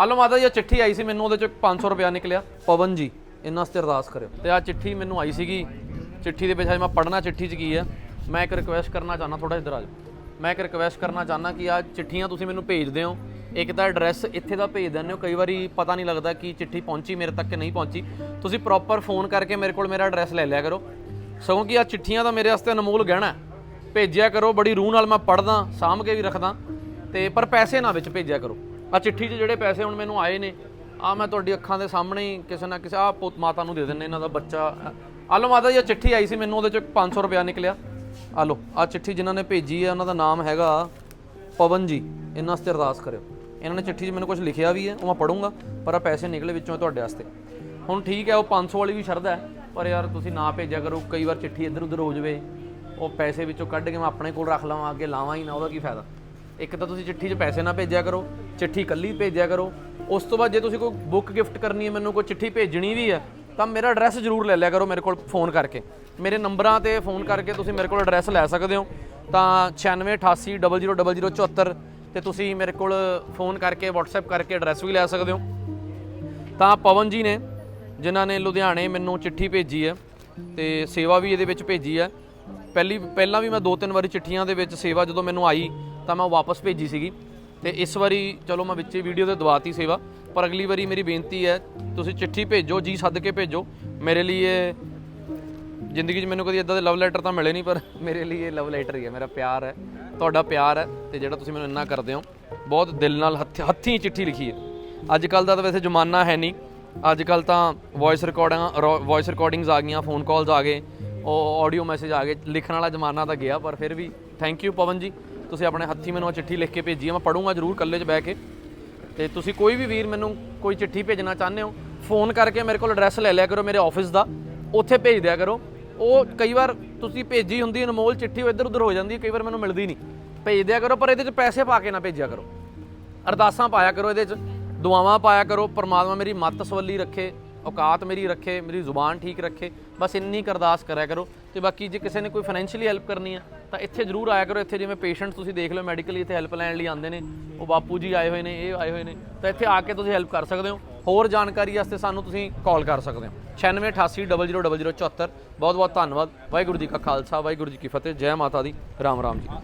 ਆਲੋ ਮਾਤਾ ਜੀ ਇਹ ਚਿੱਠੀ ਆਈ ਸੀ ਮੈਨੂੰ, ਉਹਦੇ ਚ 500 ਰੁਪਿਆ ਨਿਕਲਿਆ। ਪਵਨ ਜੀ, ਇਹਨਾਂ ਵਾਸਤੇ ਅਰਦਾਸ ਕਰਿਓ। ਤੇ ਆ ਚਿੱਠੀ ਮੈਨੂੰ ਆਈ ਸੀਗੀ। ਚਿੱਠੀ ਦੇ ਵਿੱਚ ਹਜੇ ਮੈਂ ਪੜਨਾ ਚਿੱਠੀ 'ਚ ਕੀ ਹੈ, ਮੈਂ ਇੱਕ ਰਿਕੁਐਸਟ ਕਰਨਾ ਚਾਹਨਾ ਥੋੜਾ ਇੱਧਰ ਆ ਜਾਓ। ਮੈਂ ਇੱਕ ਰਿਕੁਐਸਟ ਕਰਨਾ ਚਾਹਨਾ ਕਿ ਆ ਚਿੱਠੀਆਂ ਤੁਸੀਂ ਮੈਨੂੰ ਭੇਜਦੇ ਹੋ ਇੱਕ ਤਾਂ ਐਡਰੈਸ ਇੱਥੇ ਦਾ ਭੇਜ ਦਿੰਦੇ ਹੋ, ਕਈ ਵਾਰੀ ਪਤਾ ਨਹੀਂ ਲੱਗਦਾ ਕਿ ਚਿੱਠੀ ਪਹੁੰਚੀ, ਮੇਰੇ ਤੱਕ ਕਿ ਨਹੀਂ ਪਹੁੰਚੀ। ਤੁਸੀਂ ਪ੍ਰੋਪਰ ਫੋਨ ਕਰਕੇ ਮੇਰੇ ਕੋਲ ਮੇਰਾ ਐਡਰੈਸ ਲੈ ਲਿਆ ਕਰੋ। ਸਗੋਂ ਕਿ ਆ ਚਿੱਠੀਆਂ ਤਾਂ ਮੇਰੇ ਵਾਸਤੇ ਅਨਮੋਲ ਗਹਿਣਾ ਭੇਜਿਆ ਕਰੋ, ਬੜੀ ਰੂਹ ਨਾਲ ਮੈਂ ਪੜਦਾ ਸਾਂਭ ਕੇ ਵੀ ਰੱਖਦਾ। ਤੇ ਪਰ ਪੈਸੇ ਨਾ ਵਿੱਚ ਭੇਜਿਆ ਕਰੋ। ਆ ਚਿੱਠੀ 'ਚ ਜਿਹੜੇ ਪੈਸੇ ਹੁਣ ਮੈਨੂੰ ਆਏ ਨੇ ਆ ਮੈਂ ਤੁਹਾਡੀ ਅੱਖਾਂ ਦੇ ਸਾਹਮਣੇ ਹੀ ਕਿਸੇ ਨਾ ਕਿਸੇ ਆ ਪੁੱਤ ਮਾਤਾ ਨੂੰ ਦੇ ਦਿੰਨੇ ਇਹਨਾਂ ਦਾ ਬੱਚਾ। ਆ ਲਓ ਮਾਤਾ ਜੀ ਇਹ ਚਿੱਠੀ ਆਈ ਸੀ ਮੈਨੂੰ, ਉਹਦੇ ਚ 500 ਰੁਪਿਆ ਨਿਕਲਿਆ। ਆਲੋ ਲਓ ਆ ਚਿੱਠੀ ਜਿਨ੍ਹਾਂ ਨੇ ਭੇਜੀ ਹੈ ਉਹਨਾਂ ਦਾ ਨਾਮ ਹੈਗਾ ਪਵਨ ਜੀ ਇਹਨਾਂ ਵਾਸਤੇ ਅਰਦਾਸ ਕਰਿਓ। ਇਹਨਾਂ ਨੇ ਚਿੱਠੀ 'ਚ ਮੈਨੂੰ ਕੁਝ ਲਿਖਿਆ ਵੀ ਹੈ, ਉਹ ਮੈਂ ਪੜੂੰਗਾ ਪਰ ਆ ਪੈਸੇ ਨਿਕਲੇ ਵਿੱਚੋਂ ਤੁਹਾਡੇ ਵਾਸਤੇ। ਹੁਣ ਠੀਕ ਹੈ, ਉਹ 500 ਵਾਲੀ ਵੀ ਸ਼ਰਧਾ ਹੈ, ਪਰ ਯਾਰ ਤੁਸੀਂ ਨਾ ਭੇਜਿਆ ਕਰੋ, ਕਈ ਵਾਰ ਚਿੱਠੀ ਇੱਧਰ ਉੱਧਰ ਹੋ ਜਾਵੇ, ਉਹ ਪੈਸੇ ਵਿੱਚੋਂ ਕੱਢ ਕੇ ਮੈਂ ਆਪਣੇ ਕੋਲ ਰੱਖ ਲਵਾਂ, ਅੱਗੇ ਲਾਵਾਂ ਹੀ ਨਾ, ਉਹਦਾ ਕੀ ਫਾਇਦਾ? ਇੱਕ ਤਾਂ ਤੁਸੀਂ ਚਿੱਠੀ 'ਚ ਪੈਸੇ ਨਾ ਭੇਜਿਆ ਕਰੋ, ਚਿੱਠੀ ਕੱਲੀ ਭੇਜਿਆ ਕਰੋ। ਉਸ ਤੋਂ ਬਾਅਦ ਜੇ ਤੁਸੀਂ ਕੋਈ ਬੁੱਕ ਗਿਫਟ ਕਰਨੀ ਹੈ, ਮੈਨੂੰ ਕੋਈ ਚਿੱਠੀ ਭੇਜਣੀ ਵੀ ਹੈ, ਤਾਂ ਮੇਰਾ ਐਡਰੈਸ ਜ਼ਰੂਰ ਲੈ ਲਿਆ ਕਰੋ ਮੇਰੇ ਕੋਲ ਫੋਨ ਕਰਕੇ। ਮੇਰੇ ਨੰਬਰਾਂ ਤੇ ਫੋਨ ਕਰਕੇ ਤੁਸੀਂ ਮੇਰੇ ਕੋਲ ਐਡਰੈਸ ਲੈ ਸਕਦੇ ਹੋ। ਤਾਂ 9688000074 ਤੇ ਤੁਸੀਂ ਮੇਰੇ ਕੋਲ ਫੋਨ ਕਰਕੇ, WhatsApp ਕਰਕੇ ਐਡਰੈਸ ਵੀ ਲੈ ਸਕਦੇ ਹੋ। ਤਾਂ ਪਵਨ ਜੀ ਨੇ, ਜਿਨ੍ਹਾਂ ਨੇ ਲੁਧਿਆਣੇ ਮੈਨੂੰ ਚਿੱਠੀ ਭੇਜੀ ਹੈ ਤੇ ਸੇਵਾ ਵੀ ਇਹਦੇ ਵਿੱਚ ਭੇਜੀ ਹੈ। ਪਹਿਲੀ, ਪਹਿਲਾਂ ਵੀ ਮੈਂ ਦੋ ਤਿੰਨ ਵਾਰੀ ਚਿੱਠੀਆਂ ਦੇ ਵਿੱਚ ਸੇਵਾ ਜਦੋਂ ਮੈਨੂੰ ਆਈ ਤਾਂ ਮੈਂ ਵਾਪਸ ਭੇਜੀ ਸੀਗੀ। ਤੇ ਇਸ ਵਾਰੀ, ਚਲੋ ਮੈਂ ਵਿੱਚੇ ਵੀਡੀਓ ਤੇ ਦਵਾਤੀ ਸੇਵਾ, ਪਰ ਅਗਲੀ ਵਾਰੀ ਮੇਰੀ ਬੇਨਤੀ ਹੈ, ਤੁਸੀਂ ਚਿੱਠੀ ਭੇਜੋ, ਜੀ ਸੱਦ ਕੇ ਭੇਜੋ। ਮੇਰੇ ਲਈ ਇਹ ਜ਼ਿੰਦਗੀ 'ਚ ਮੈਨੂੰ ਕਦੀ ਇਦਾਂ ਦੇ ਲਵ ਲੈਟਰ ਤਾਂ ਮਿਲੇ ਨਹੀਂ, ਪਰ ਮੇਰੇ ਲਈ ਇਹ ਲਵ ਲੈਟਰ ਹੀ ਹੈ, ਮੇਰਾ ਪਿਆਰ ਹੈ, ਤੁਹਾਡਾ ਪਿਆਰ ਹੈ, ਤੇ ਜਿਹੜਾ ਤੁਸੀਂ ਮੈਨੂੰ ਇੰਨਾ ਕਰਦੇ ਹੋ, ਬਹੁਤ ਦਿਲ ਨਾਲ ਹੱਥ- ਹੱਥੀਂ ਚਿੱਠੀ ਲਿਖੀ ਹੈ। ਅੱਜ ਕੱਲ ਦਾ ਤਾਂ ਵੈਸੇ ਜ਼ਮਾਨਾ ਹੈ ਨਹੀਂ। ਅੱਜ ਕੱਲ ਤਾਂ ਵੌਇਸ ਰਿਕਾਰਡਿੰਗ ਵੌਇਸ ਰਿਕਾਰਡਿੰਗਸ ਆ ਗਈਆਂ ਫੋਨ ਕਾਲਸ ਆ ਗਏ, ਉਹ ਆਡੀਓ ਮੈਸੇਜ ਆ ਗਏ, ਲਿਖਣ ਵਾਲਾ ਜ਼ਮਾਨਾ ਤਾਂ ਗਿਆ, ਪਰ ਫਿਰ ਵੀ ਥੈਂਕ ਯੂ ਪਵਨ ਜੀ। ਤੁਸੀਂ ਆਪਣੇ ਹੱਥੀਂ ਮੈਨੂੰ ਉਹ ਚਿੱਠੀ ਲਿਖ ਕੇ ਭੇਜੀ ਹੈ ਮੈਂ ਪੜੂੰਗਾ ਜ਼ਰੂਰ ਇਕੱਲੇ 'ਚ ਬਹਿ ਕੇ। ਤੇ ਤੁਸੀਂ ਕੋਈ ਵੀ ਵੀਰ ਮੈਨੂੰ ਕੋਈ ਚਿੱਠੀ ਭੇਜਣਾ ਚਾਹੁੰਦੇ ਹੋ, ਫੋਨ ਕਰਕੇ ਮੇਰੇ ਕੋਲ ਐਡਰੈਸ ਲੈ ਲਿਆ ਕਰੋ ਮੇਰੇ ਆਫਿਸ ਦਾ, ਉੱਥੇ ਭੇਜ ਦਿਆ ਕਰੋ। ਉਹ ਕਈ ਵਾਰ ਤੁਸੀਂ ਭੇਜੀ ਹੁੰਦੀ ਅਨਮੋਲ ਚਿੱਠੀ, ਉਹ ਇੱਧਰ ਉੱਧਰ ਹੋ ਜਾਂਦੀ ਕਈ ਵਾਰ ਮੈਨੂੰ ਮਿਲਦੀ ਨਹੀਂ। ਭੇਜ ਦਿਆ ਕਰੋ, ਪਰ ਇਹਦੇ 'ਚ ਪੈਸੇ ਪਾ ਕੇ ਨਾ ਭੇਜਿਆ ਕਰੋ। ਅਰਦਾਸਾਂ ਪਾਇਆ ਕਰੋ ਇਹਦੇ 'ਚ, ਦੁਆਵਾਂ ਪਾਇਆ ਕਰੋ, ਪਰਮਾਤਮਾ ਮੇਰੀ ਮੱਤ ਸਵੱਲੀ ਰੱਖੇ, ਔਕਾਤ ਮੇਰੀ ਰੱਖੇ, ਮੇਰੀ ਜ਼ੁਬਾਨ ਠੀਕ ਰੱਖੇ, ਬਸ ਇੰਨੀ ਕੁ ਅਰਦਾਸ ਕਰਿਆ ਕਰੋ। ਤੇ ਬਾਕੀ ਜੇ ਕਿਸੇ ਨੇ ਕੋਈ ਫਾਈਨੈਂਸ਼ੀਅਲੀ ਹੈਲਪ ਕਰਨੀ ਆ ਤਾਂ ਇੱਥੇ ਜ਼ਰੂਰ ਆਇਆ ਕਰੋ। ਇੱਥੇ ਜਿਵੇਂ ਪੇਸ਼ੈਂਟ ਤੁਸੀਂ ਦੇਖ ਲਓ ਮੈਡੀਕਲੀ ਇੱਥੇ ਹੈਲਪ ਲੈਣ ਲਈ ਆਉਂਦੇ ਨੇ। ਉਹ ਬਾਪੂ ਜੀ ਆਏ ਹੋਏ ਨੇ, ਇਹ ਆਏ ਹੋਏ ਨੇ। ਤਾਂ ਇੱਥੇ ਆ ਕੇ ਤੁਸੀਂ ਹੈਲਪ ਕਰ ਸਕਦੇ ਹੋ। ਹੋਰ ਜਾਣਕਾਰੀ ਵਾਸਤੇ ਸਾਨੂੰ ਤੁਸੀਂ ਕਾਲ ਕਰ ਸਕਦੇ ਹੋ। 9688000074 ਬਹੁਤ ਬਹੁਤ ਧੰਨਵਾਦ। ਵਾਹਿਗੁਰੂ ਜੀ ਕਾ ਖਾਲਸਾ, ਵਾਹਿਗੁਰੂ ਜੀ ਕੀ ਫਤਿਹ। ਜੈ ਮਾਤਾ ਦੀ। ਰਾਮ ਰਾਮ ਜੀ